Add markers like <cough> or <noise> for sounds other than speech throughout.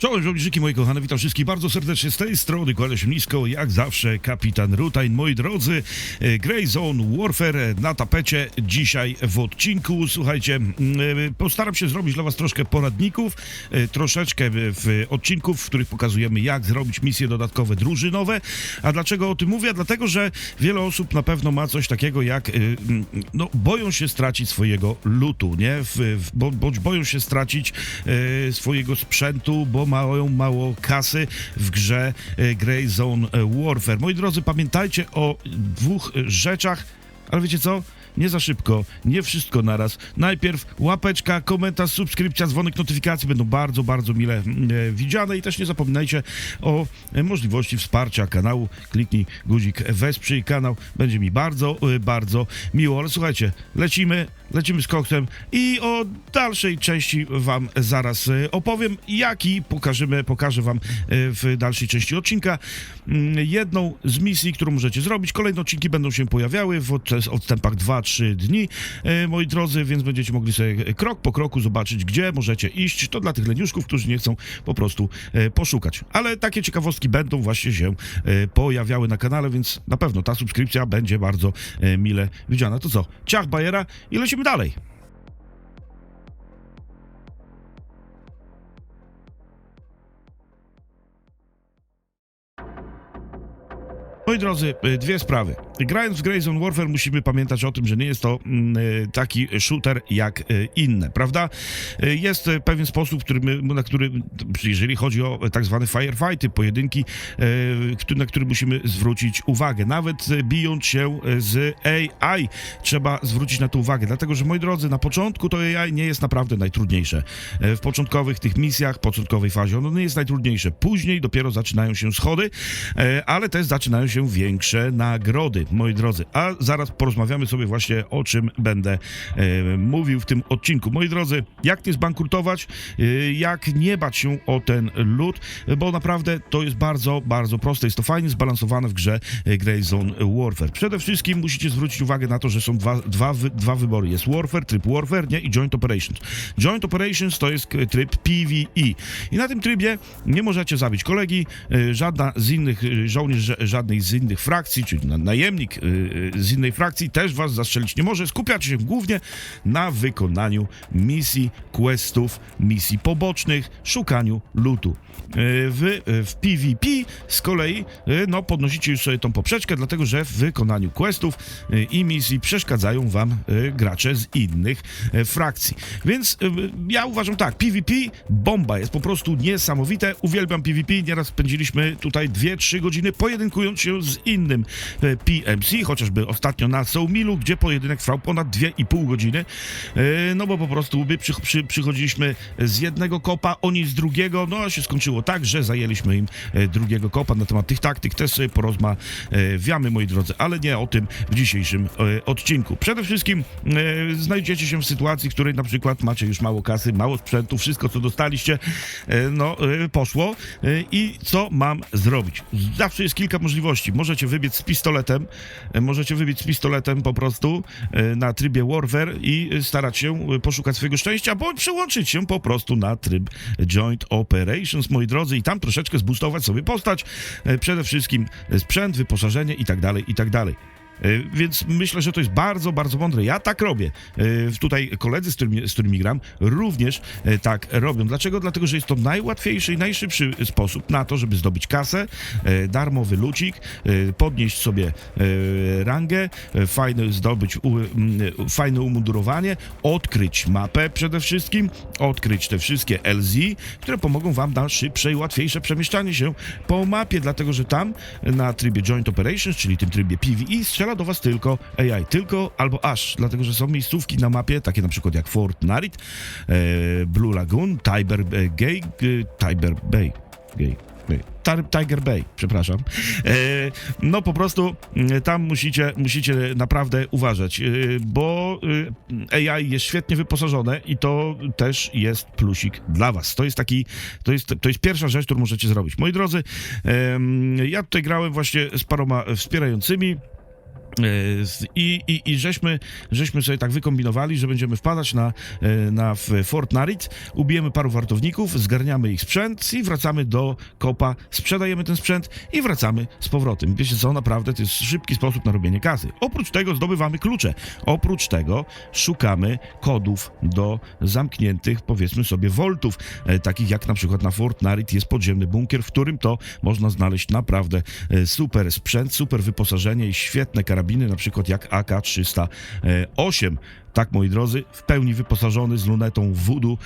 Czołem żołnierzyki moi kochane, witam wszystkich bardzo serdecznie z tej strony, kładę nisko, jak zawsze kapitan Rutain. Moi drodzy, e, Grey Zone Warfare na tapecie dzisiaj w odcinku. Słuchajcie, e, postaram się zrobić dla was troszkę poradników, e, troszeczkę w- odcinków, w których pokazujemy jak zrobić misje dodatkowe drużynowe. A dlaczego o tym mówię? Dlatego, że wiele osób na pewno ma coś takiego jak, no boją się stracić swojego lutu, nie? Bądź boją się stracić swojego sprzętu, bo mają mało kasy w grze e, Grey Zone Warfare. Moi drodzy, pamiętajcie o dwóch rzeczach, ale wiecie co? Nie za szybko, nie wszystko naraz. Najpierw łapeczka, komentarz, subskrypcja, dzwonek notyfikacji będą bardzo, bardzo mile mm, e, widziane i też nie zapominajcie o e, możliwości wsparcia kanału. Kliknij guzik wesprzyj kanał, będzie mi bardzo, e, bardzo miło. Ale słuchajcie, lecimy, lecimy z koksem i o dalszej części wam zaraz e, opowiem, jaki pokażemy, pokażę wam e, w dalszej części odcinka. Mm, Jedną z misji, którą możecie zrobić. Kolejne odcinki będą się pojawiały w od- odstępach 2-3 dni, e, moi drodzy, więc będziecie mogli sobie krok po kroku zobaczyć, gdzie możecie iść. To dla tych leniuszków, którzy nie chcą po prostu e, poszukać. Ale takie ciekawostki będą właśnie się e, pojawiały na kanale, więc na pewno ta subskrypcja będzie bardzo mile widziana. To co? Ciach Bajera i lecimy dalej. Moi drodzy, y, dwie sprawy. Grając w Grey Zone Warfare musimy pamiętać o tym, że nie jest to mm, y, taki shooter jak y, inne, prawda? Jest pewien sposób, który my, na który, jeżeli chodzi o tak zwane firefighty, pojedynki, na który musimy zwrócić uwagę. Nawet bijąc się z AI, trzeba zwrócić na to uwagę, dlatego że, moi drodzy, na początku to AI nie jest naprawdę najtrudniejsze. W początkowych tych misjach, początkowej fazie ono nie jest najtrudniejsze. Później dopiero zaczynają się schody, e, ale też zaczynają się większe nagrody, moi drodzy. A zaraz porozmawiamy sobie właśnie o czym będę e, mówił w tym odcinku. Moi drodzy, jak nie zbankrutować, e, jak nie bać się o ten lód, bo naprawdę to jest bardzo, bardzo proste. Jest to fajnie zbalansowane w grze e, Grey Zone Warfare. Przede wszystkim musicie zwrócić uwagę na to, że są dwa, dwa, wy, dwa wybory. Jest Warfare, tryb Warfare, nie? I Joint Operations. Joint Operations to jest k- tryb PvE. I na tym trybie nie możecie zabić kolegi, e, żadna z innych e, żołnierz, ża- żadnej z innych frakcji, czyli na- najemnik e, e, z innej frakcji też was zastrzelić nie może. Skupiacie się głównie na wykonaniu misji, questów, misji pobocznych, szukaniu lutu. Wy e, w PvP z kolei no, podnosicie już sobie tą poprzeczkę, dlatego że w wykonaniu questów i misji przeszkadzają wam gracze z innych frakcji. Więc ja uważam tak, PvP bomba jest po prostu niesamowite. Uwielbiam PvP. Nieraz spędziliśmy tutaj 2-3 godziny pojedynkując się z innym e, PMC, chociażby ostatnio na Soumilu, gdzie pojedynek trwał ponad 2,5 godziny. E, No bo po prostu my przy, przy, przychodziliśmy z jednego kopa, oni z drugiego. No a się skończyło tak, że zajęliśmy im e, drugiego kopa. Na temat tych taktyk też sobie porozmawiamy, moi drodzy, ale nie o tym w dzisiejszym odcinku. Przede wszystkim znajdziecie się w sytuacji, w której na przykład macie już mało kasy, mało sprzętu, wszystko co dostaliście, no poszło i co mam zrobić? Zawsze jest kilka możliwości. Możecie wybiec z pistoletem, e, możecie wybiec z pistoletem po prostu e, na trybie Warfare i e, starać się poszukać swojego szczęścia, bądź przełączyć się po prostu na tryb Joint Operations, moi drodzy, i tam troszeczkę zboostować sobie postać, przede wszystkim sprzęt, wyposażenie i tak dalej, i tak dalej. E, Więc myślę, że to jest bardzo, bardzo mądre. Ja tak robię. E, Tutaj koledzy, z którymi, z którymi gram, również e, tak robią. Dlaczego? Dlatego, że jest to najłatwiejszy i najszybszy sposób na to, żeby zdobyć kasę, darmowy lucik, podnieść sobie rangę, fajne zdobyć u, m, fajne umundurowanie, odkryć mapę przede wszystkim, odkryć te wszystkie LZ, które pomogą wam na szybsze i łatwiejsze przemieszczanie się po mapie, dlatego że tam na trybie Joint Operations, czyli tym trybie PvE, strzela do was tylko AI, tylko albo aż, dlatego że są miejscówki na mapie, takie na przykład jak Fort Narit, e, Blue Lagoon, Tiber e, Gay, Tiber Bay, Gay. Tiger Bay, przepraszam. E, no po prostu mm, tam musicie, musicie naprawdę uważać, bo AI jest świetnie wyposażone i to też jest plusik dla was. To jest taki, to jest, to jest pierwsza rzecz, którą możecie zrobić. Moi drodzy, ja tutaj grałem właśnie z paroma wspierającymi. E, I, i, I żeśmy, żeśmy sobie tak wykombinowali, że będziemy wpadać na, e, na Fort Narit, ubijemy paru wartowników, zgarniamy ich sprzęt i wracamy do kopa, sprzedajemy ten sprzęt i wracamy z powrotem. Wiecie co, naprawdę to jest szybki sposób na robienie kasy. Oprócz tego zdobywamy klucze. Oprócz tego szukamy kodów do zamkniętych, powiedzmy sobie, voltów, e, takich jak na przykład na Fort Narit jest podziemny bunkier, w którym to można znaleźć naprawdę super sprzęt, super wyposażenie i świetne karabiny, na przykład jak AK-308. Tak, moi drodzy, w pełni wyposażony z lunetą Voodoo.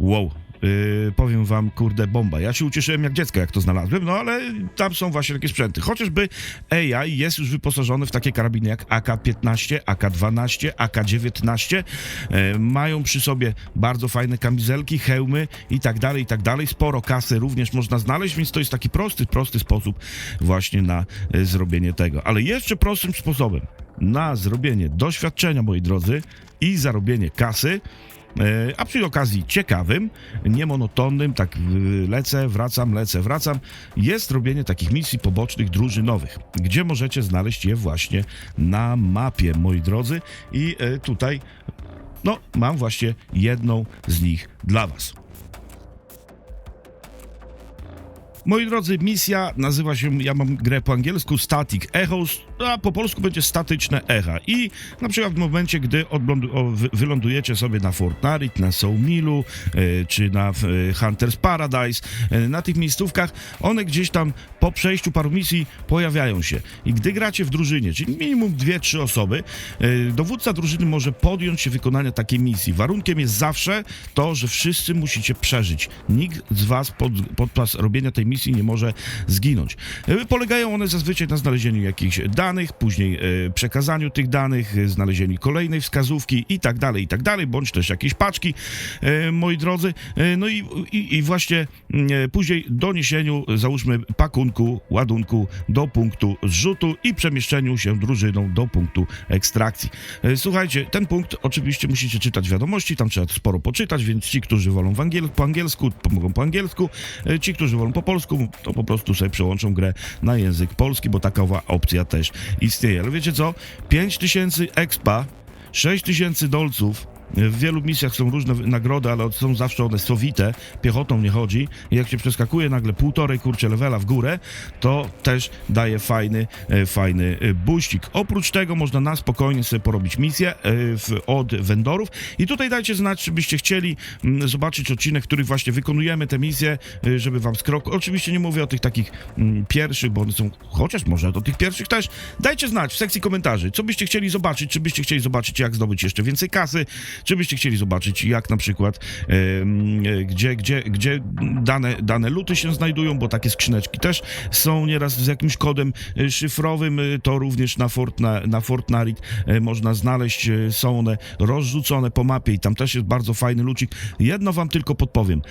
Wow. Yy, powiem wam, kurde, bomba. Ja się ucieszyłem jak dziecko, jak to znalazłem, no ale tam są właśnie takie sprzęty. Chociażby AI jest już wyposażony w takie karabiny jak AK-15, AK-12, AK-19. E, mają przy sobie bardzo fajne kamizelki, hełmy i tak dalej, i tak dalej. Sporo kasy również można znaleźć, więc to jest taki prosty, prosty sposób właśnie na e, zrobienie tego. Ale jeszcze prostszym sposobem na zrobienie doświadczenia, moi drodzy, i zarobienie kasy, a przy okazji ciekawym, niemonotonnym, tak y, lecę, wracam, lecę, wracam, jest robienie takich misji pobocznych, drużynowych, gdzie możecie znaleźć je właśnie na mapie, moi drodzy. I e, tutaj, no, mam właśnie jedną z nich dla Was. Moi drodzy, misja nazywa się, ja mam grę po angielsku Static Echoes, a po polsku będzie statyczne echa. I na przykład w momencie, gdy o, wy- wylądujecie sobie na Fort Narit, na Soulmilu, e, czy na e, Hunter's Paradise, e, na tych miejscówkach, one gdzieś tam po przejściu paru misji pojawiają się. I gdy gracie w drużynie, czyli minimum dwie, trzy osoby, dowódca drużyny może podjąć się wykonania takiej misji. Warunkiem jest zawsze to, że wszyscy musicie przeżyć. Nikt z was pod, podczas robienia tej misji nie może zginąć. Polegają one zazwyczaj na znalezieniu jakichś danych, później e, przekazaniu tych danych, e, znalezieniu kolejnej wskazówki i tak dalej, i tak dalej, bądź też jakieś paczki, e, moi drodzy. No i, i, i właśnie mm, później doniesieniu, załóżmy, pakunku, ładunku do punktu zrzutu i przemieszczeniu się drużyną do punktu ekstrakcji. Słuchajcie, ten punkt oczywiście musicie czytać wiadomości, tam trzeba sporo poczytać, więc ci, którzy wolą angiel- po angielsku, pomogą po angielsku, ci, którzy wolą po polsku, to po prostu sobie przełączą grę na język polski, bo taka opcja też istnieje. Ale wiecie co? 5000 expa, 6000 dolców, w wielu misjach są różne nagrody, ale są zawsze one sowite, piechotą nie chodzi. Jak się przeskakuje nagle półtorej kurcze levela w górę, to też daje fajny, e, fajny e, buścik. Oprócz tego można na spokojnie sobie porobić misję e, od vendorów. I tutaj dajcie znać, czy byście chcieli mm, zobaczyć odcinek, w których właśnie wykonujemy te misje, żeby wam skrok. Oczywiście nie mówię o tych takich mm, pierwszych, bo one są, chociaż może do tych pierwszych też. Dajcie znać w sekcji komentarzy, co byście chcieli zobaczyć, czy byście chcieli zobaczyć, jak zdobyć jeszcze więcej kasy, czy byście chcieli zobaczyć, jak na przykład e, gdzie, gdzie, gdzie dane, dane luty się znajdują, bo takie skrzyneczki też są nieraz z jakimś kodem e, szyfrowym, e, to również na, Fort, na, Fortnite można znaleźć, e, są one rozrzucone po mapie i tam też jest bardzo fajny lucik. Jedno wam tylko podpowiem,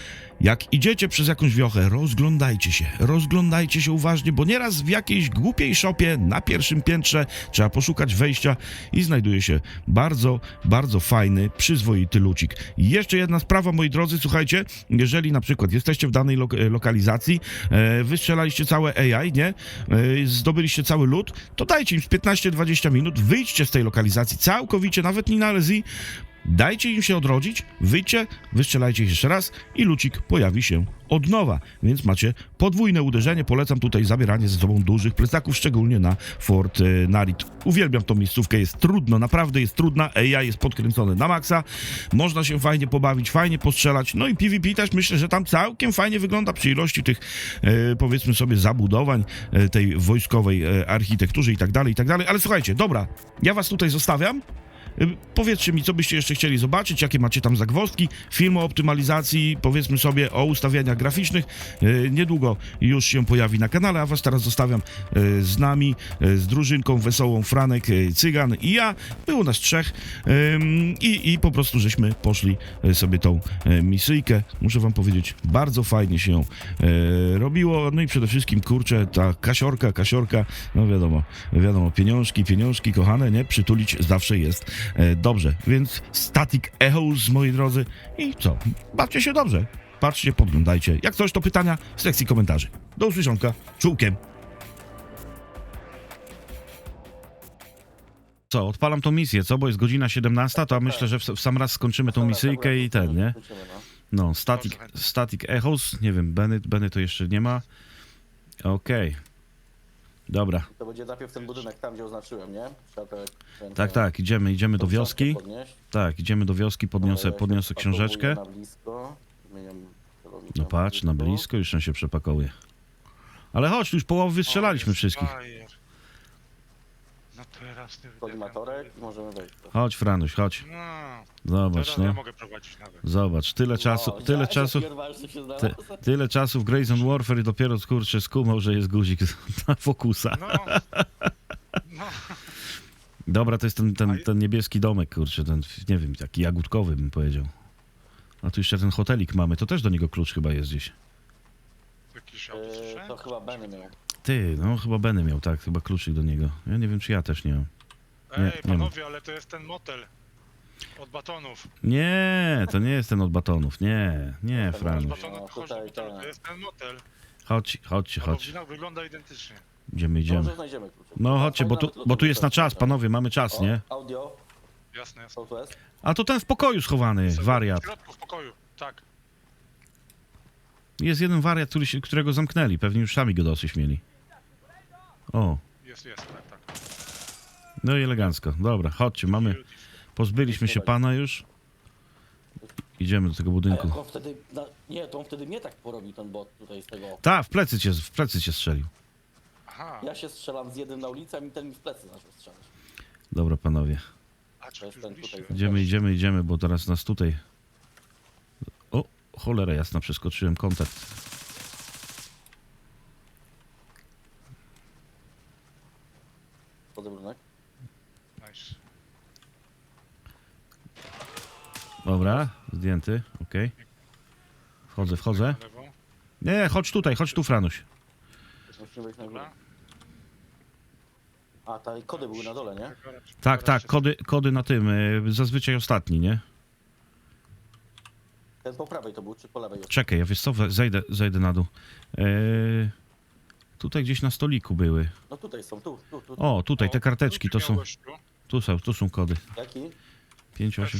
jak idziecie przez jakąś wiochę, rozglądajcie się, rozglądajcie się uważnie, bo nieraz w jakiejś głupiej szopie na pierwszym piętrze trzeba poszukać wejścia i znajduje się bardzo, bardzo fajny, przyzwoity lucik. Jeszcze jedna sprawa, moi drodzy, słuchajcie, jeżeli na przykład jesteście w danej e, lokalizacji, e, wystrzelaliście całe AI, nie? E, zdobyliście cały lód, to dajcie im z 15-20 minut, wyjdźcie z tej lokalizacji całkowicie, nawet nie na LZ, Dajcie im się odrodzić, wyjdźcie, wystrzelajcie ich jeszcze raz i lucik pojawi się od nowa. Więc macie podwójne uderzenie. Polecam tutaj zabieranie ze sobą dużych plecaków, szczególnie na Fort e, Narit. Uwielbiam tą miejscówkę, jest trudno, naprawdę jest trudna. AI jest podkręcony na maksa. Można się fajnie pobawić, fajnie postrzelać. No i PvP też myślę, że tam całkiem fajnie wygląda przy ilości tych, e, powiedzmy sobie, zabudowań e, tej wojskowej architekturze i tak dalej, i tak dalej. Ale słuchajcie, dobra, ja was tutaj zostawiam. Powiedzcie mi, co byście jeszcze chcieli zobaczyć, jakie macie tam zagwozdki, film o optymalizacji, powiedzmy sobie o ustawieniach graficznych. Y, Niedługo już się pojawi na kanale, a was teraz zostawiam y, z nami, y, z drużynką wesołą Franek, Cygan i ja. Było nas trzech i, i po prostu żeśmy poszli sobie tą misyjkę. Muszę wam powiedzieć, bardzo fajnie się robiło. No i przede wszystkim, kurczę, ta kasiorka, kasiorka, no wiadomo, wiadomo, pieniążki, pieniążki, kochane, nie? Przytulić zawsze jest dobrze. Więc Static Echoes, moi drodzy. I co? Bawcie się dobrze. Patrzcie, podglądajcie. Jak coś, to pytania w sekcji komentarzy. Do usłyszonka. Czułkiem. Co, odpalam tą misję, co? Bo jest godzina 17, to ja myślę, że w, w sam raz skończymy tą misyjkę i ten, nie? no. No, Static, static Echoes, nie wiem, Benny, Benny to jeszcze nie ma. Okej. Dobra, To będzie najpierw ten budynek tam, gdzie oznaczyłem, nie? Te, ten, tak, tak, idziemy, idziemy do wioski. podnieść. Tak, idziemy do wioski, podniosę, Dobra, ja się podniosę książeczkę. Na blisko. Zmieniam No patrz, na blisko. już on się przepakuje. Ale chodź, już połowę wystrzelaliśmy O, wszystkich. No teraz nie Kolimatorek możemy wejść. Chodź, Franuś, chodź. No, Zobacz, teraz ja no. mogę prowadzić nawet. Zobacz, tyle czasu, No, tyle ja- czasu, ty, tyle czasu w Grayson Warfare i dopiero, kurczę, skumał, że jest guzik <laughs> na fokusa. No, no, Dobra, to jest ten, ten, ten niebieski domek, kurczę, ten, nie wiem, taki jagódkowy bym powiedział. A tu jeszcze ten hotelik mamy, to też do niego klucz chyba jest gdzieś. jakiś Yy. To chyba Benny miał. Ty, no chyba Benny miał, tak, chyba kluczyk do niego. Ja nie wiem, czy ja też nie mam. nie, Ej, nie panowie, ale to jest ten motel. Od batonów. Nie, to nie jest ten od batonów, nie, nie, Ten Od Franuś. batonów No, chodź tutaj ten. to jest ten motel. Chodź, chodź. wina- wygląda identycznie. Idziemy, idziemy. Może znajdziemy. No chodźcie, bo tu, bo tu jest na czas, panowie, mamy czas, nie? O, audio, Jasne, jasne. Southwest. A to ten w pokoju schowany, wariat. W środku, w pokoju, tak. Jest jeden wariat, który się, którego zamknęli, pewnie już sami go dosyć mieli. O, Jest, jest, tak, tak. no i elegancko. Dobra, chodźcie, mamy, pozbyliśmy się pana już. Idziemy do tego budynku. jak on wtedy, na, nie, to on wtedy mnie tak porobi ten bot tutaj z tego. Ta, w plecy cię, w plecy cię strzelił. Aha, Ja się strzelam z jednym na ulicy, a mi ten mi w plecy zaczął strzelać. Dobra, panowie. a To jest już ten byliście? tutaj. Idziemy, idziemy, idziemy, bo teraz nas tutaj... O, cholera jasna, przeskoczyłem kontakt. Podebrunek. Nice. Dobra, zdjęty, okej. Wchodzę, wchodzę. Na. Nie, chodź tutaj, chodź tu, Franuś. Musimy wejść na górę. Dobra. A, te kody były na dole, nie? Tak, tak, kody, kody na tym, y, zazwyczaj ostatni, nie? Ten po prawej to był, czy po lewej? Czekaj, ja wiesz co, we- zejdę, zejdę na dół. Eee, tutaj gdzieś na stoliku były. No tutaj są, tu, tu, tu. O, tutaj te karteczki, to są, gościu. tu są, tu są kody. Jaki? 5, 8.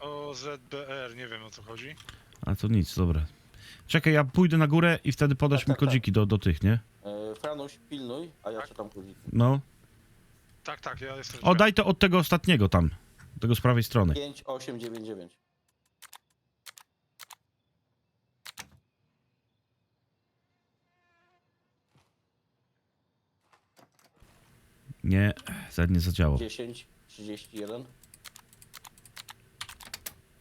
FNOZBR, nie wiem o co chodzi. A to nic, dobra. Czekaj, ja pójdę na górę i wtedy podasz Tak, mi tak, tak. kodziki do, do tych, nie? E, Franuś, pilnuj, a ja czytam guzik. No. Tak, tak, ja jestem. O, daj to od tego ostatniego tam. Tego z prawej strony. 5899. Nie, ten nie zadziałał. 10, 31.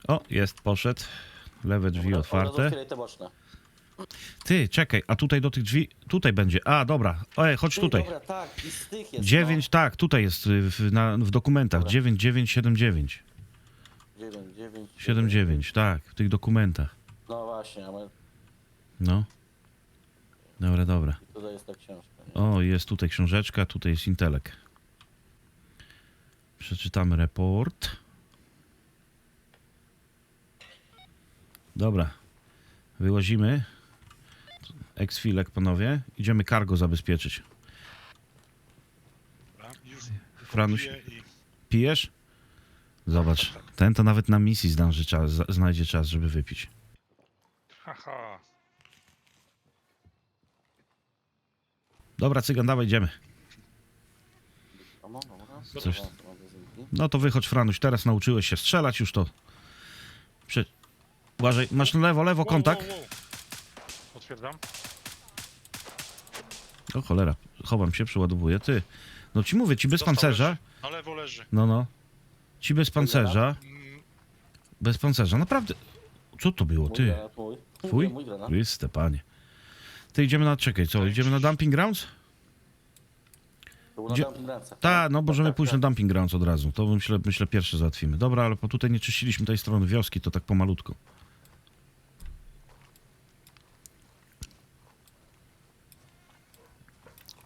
O, jest, poszedł. Lewe drzwi otwarte. otwieraj te boczne. Ty, czekaj, a tutaj do tych drzwi, tutaj będzie. A, dobra. Ej, chodź Ty, tutaj. Dobra, tak, i z tych jest. 9, tak, tutaj jest y, w, na, w dokumentach. Dobra. 9979. No. 9, 9. 79, tak, w tych dokumentach. No właśnie, a my, No. Dobra, dobra. tutaj jest ta książka. Nie? O, jest tutaj książeczka, tutaj jest intelek. Przeczytamy report. Dobra. Wyłazimy. Eksfilek, panowie. Idziemy cargo zabezpieczyć. Dobra, już Franuś, piję i... pijesz? Zobacz, ten to nawet na misji zdąży czas, za- znajdzie czas, żeby wypić. Haha. Dobra, cygan, dawaj, idziemy. Dobra, dobra. Coś-. No to wychodź, Franuś, teraz nauczyłeś się strzelać już to. Prze... Uważaj, masz lewo, lewo, kontakt. wow, wow. Potwierdzam. O cholera, chowam się, przeładowuję. Ty, no ci mówię, ci bez Dostał pancerza. leży. Na lewo leży. No, no. Ci bez pancerza, Mm, bez pancerza, naprawdę. Co to było, Mój ty? granat, mój. Twój? Mój granat. Chryste, panie. Ty, idziemy na, czekaj, co, idziemy na dumping grounds? To był na Gdzie- Tak, no możemy tak, pójść tak. na dumping grounds od razu. To myślę, myślę pierwsze załatwimy. Dobra, ale po tutaj nie czyściliśmy tej strony wioski, to tak pomalutku.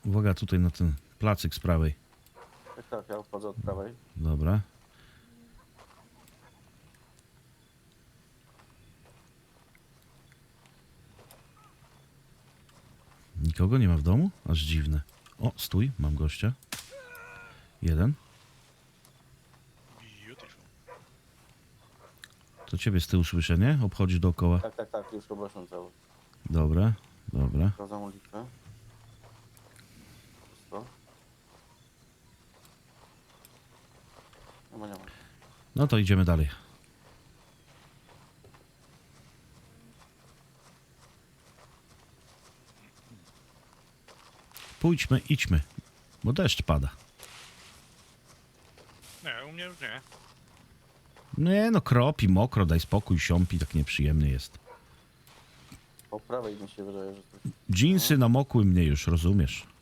Uwaga tutaj na ten placyk z prawej. Tak, tak, ja wchodzę od prawej. Dobra. Nikogo nie ma w domu? Aż dziwne. O, stój, mam gościa. Jeden. Beautiful. To ciebie z tyłu słyszę, nie? Obchodzisz dookoła. Tak, tak, tak, już obeszłem cały. Dobra, dobra. Wchodzę. Pusto. Nie ma, nie ma. No to idziemy dalej. Pójdźmy, idźmy, bo deszcz pada. Nie, u mnie już nie. Nie no, kropi, mokro, daj spokój, siąpi, tak nieprzyjemny jest. Po prawej mi się wydaje, że coś. Dżinsy namokły mnie już, rozumiesz?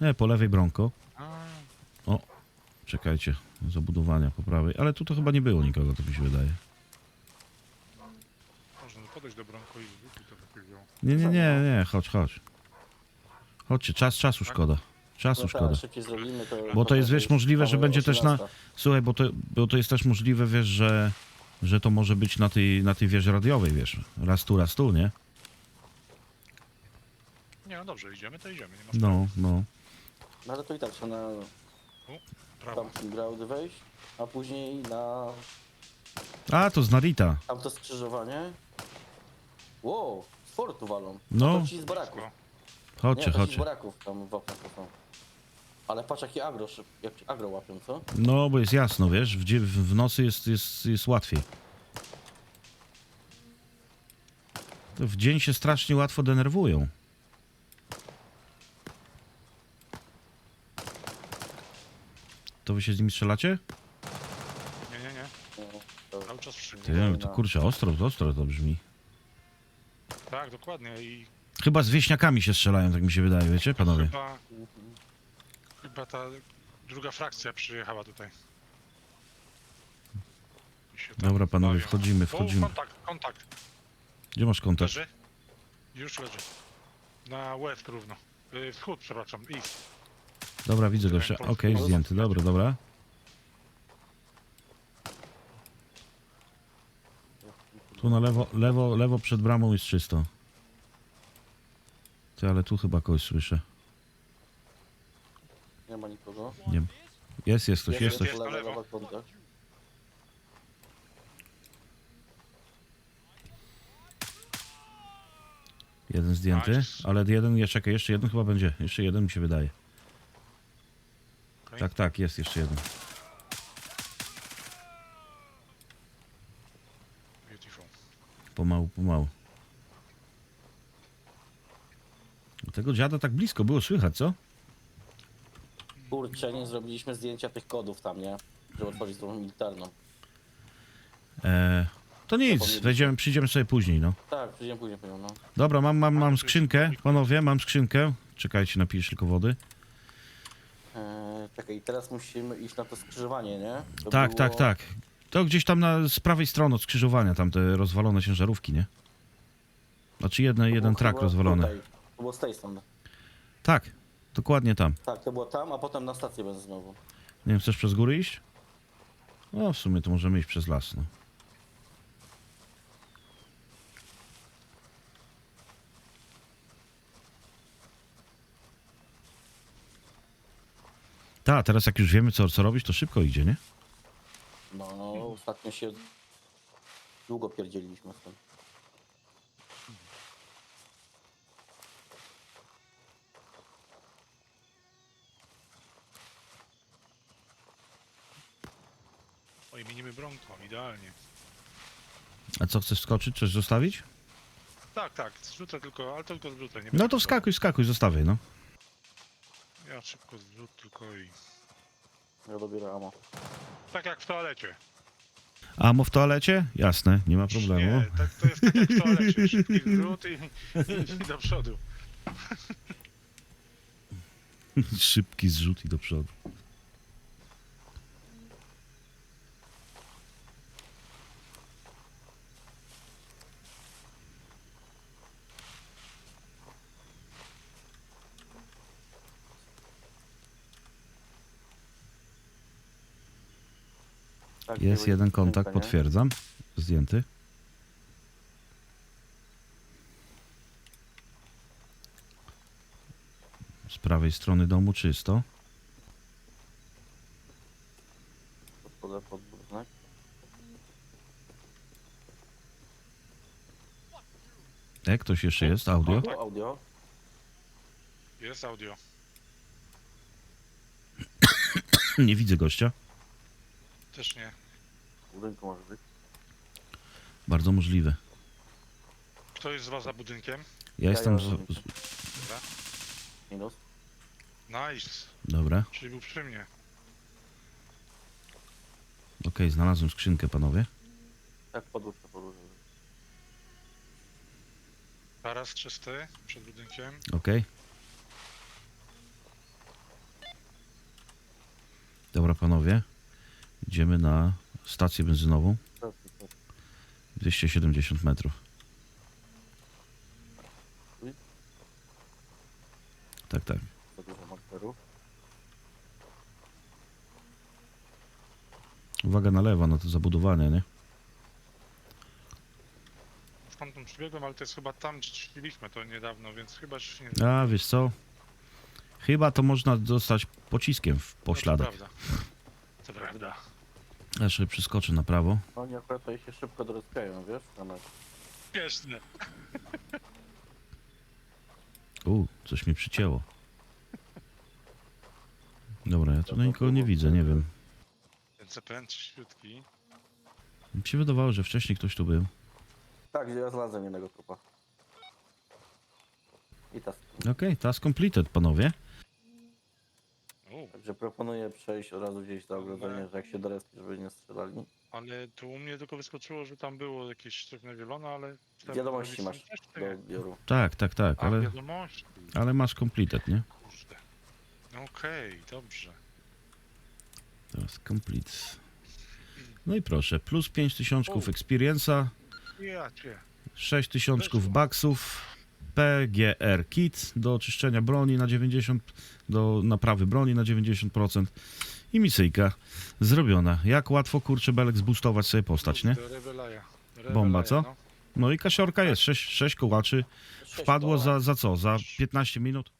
Nie, po lewej bronko. A, Czekajcie, zabudowania po prawej. Ale tu to chyba nie było nikogo, to mi się wydaje. można podejść do bronku i zwrócić to takiego. Nie, nie, nie, nie, chodź, chodź. Chodźcie, czas, czasu szkoda. Czasu No szkoda. tak, szybciej zrobimy to. Bo to jest, wiesz, możliwe, że będzie też na- 18. Słuchaj, bo to, bo to jest też możliwe, wiesz, że, że to może być na tej, na tej wieży radiowej, wiesz. Raz tu, raz tu, nie? Nie, no dobrze, idziemy, to idziemy. Nie ma sprawy. No, no. No ale to i tak trzeba na Prawo. tamtym ground wejść, a później na A, to z Narita. tamto skrzyżowanie. Wow, z fortu walą. No. To ci z baraków. Chodźcie, nie, to ci z chodźcie. baraków tam w oknach są. Ale patrz jaki agro, szyb, jak ci agro łapią, co? No, bo jest jasno, wiesz, w, dzie- w nocy jest, jest, jest łatwiej. To w dzień się strasznie łatwo denerwują. To wy się z nimi strzelacie? Nie, nie, nie. Cały czas przy Ty, no to kurczę, ostro, ostro to brzmi. Tak, dokładnie. I Chyba z wieśniakami się strzelają, tak mi się wydaje, wiecie, panowie? chyba, chyba ta druga frakcja przyjechała tutaj. I się tam Dobra, panowie, bawią. wchodzimy, O, wchodzimy. kontakt, kontakt. Gdzie masz kontakt? Leży? Już leży. Na west równo. Y, Wschód, przepraszam. East. Dobra, widzę gościa. Okej, zdjęty, dobra, dobra. Tu na lewo, lewo, lewo przed bramą jest czysto. Ty, ale tu chyba kogoś słyszę. Nie ma nikogo. Nie. Jest, jest ktoś, jest ktoś. lewa, lewa. Jeden zdjęty, ale jeden, ja czekaj, jeszcze jeden chyba będzie. Jeszcze jeden mi się wydaje. Okej. Tak, tak, jest jeszcze jeden. Beautiful. Pomału, pomału. Tego dziada tak blisko było słychać, co? Kurczę, nie zrobiliśmy zdjęcia tych kodów tam, nie? Żeby otworzyć tą militarną. E, to nic, wejdziemy, przyjdziemy sobie później, no. Tak, przyjdziemy później, no. Dobra, mam, mam, mam skrzynkę, panowie, mam skrzynkę. Czekajcie, napiję tylko wody. Czekaj, teraz musimy iść na to skrzyżowanie, nie? To Tak, było- tak, tak. To gdzieś tam na, z prawej strony od skrzyżowania, tam te rozwalone ciężarówki, nie? Znaczy to jeden było trak chyba rozwalony. Tutaj. To było z tej strony. Tak, dokładnie tam. Tak, to było tam, a potem na stację benzynową. Nie wiem, chcesz przez góry iść? No, w sumie to możemy iść przez las, no. Tak, teraz jak już wiemy, co, co robić, to szybko idzie, nie? No, ostatnio się długo pierdzieliliśmy w tym. Oj, minimy bronką, idealnie. A co, chcesz skoczyć? Coś zostawić? Tak, tak, zrzucę tylko, ale tylko zrzucę. Nie No to wskakuj, wskakuj, zostawię, no. Ja szybko zrzut tylko i... Ja dobiorę amo. Tak jak w toalecie. Amo w toalecie? Jasne, nie ma problemu. Nie, tak, to jest tak jak w toalecie. Szybki zrzut i, i do przodu. <laughs> Szybki zrzut i do przodu. tak? Jest Były jeden kontakt, nie? potwierdzam. Zdjęty. Z prawej strony domu czysto. Podpodem. E, tak? ktoś jeszcze jest? Tak, audio, tak, audio. Jest audio. <coughs> Nie widzę gościa. Też nie. W budynku może być. Bardzo możliwe. Kto jest z was za budynkiem? Ja jestem z... ja- z... Dobra. Minus. Nice. Dobra, Czyli był przy mnie. okej, znalazłem skrzynkę, panowie. Tak, podłóżkę, podłóżkę. Taras czysty przed budynkiem. Okej. Dobra, panowie. Idziemy na stację benzynową. Tak, tak. 270 metrów. Tak, tak. Uwaga na lewo, na to zabudowanie, nie? Stamtąd przybiegłem, ale to jest chyba tam, gdzie szliśmy to niedawno, więc chyba już nie... A, wiesz co? Chyba to można dostać pociskiem w No, pośladek. To prawda. To prawda. Ja sobie przeskoczę na prawo. Oni akurat tutaj się szybko dorozpiają, wiesz? Jak Śmieszne. U, coś mi przycięło. Dobra, ja tutaj nikogo nie widzę, nie wiem. Ten CPN czyściutki. Mi się wydawało, że wcześniej ktoś tu był. Tak, ja znalazłem jednego trupa. I tak. Okej, task completed, panowie. Także proponuję przejść od razu gdzieś za ogrodzenie, że jak się doreski, żeby nie strzelali. ale tu u mnie tylko wyskoczyło, że tam było jakieś coś nawielone, ale... Wiadomości masz Też do odbioru. Tak, tak, tak, A, ale, wiadomości. ale masz completed, nie? Kurde. Okej, dobrze. Teraz complete. No i proszę, plus 5 tysiączków experience'a, Ja cię. 6 tysiączków baksów, PGR kit do oczyszczenia broni na 90, do naprawy broni na 90% i misyjka zrobiona. Jak łatwo kurczę belek zboostować sobie postać, nie? Bomba, co? No. No i kasiorka jest, 6, 6 kołaczy. Wpadło za, za co? Za 15 minut?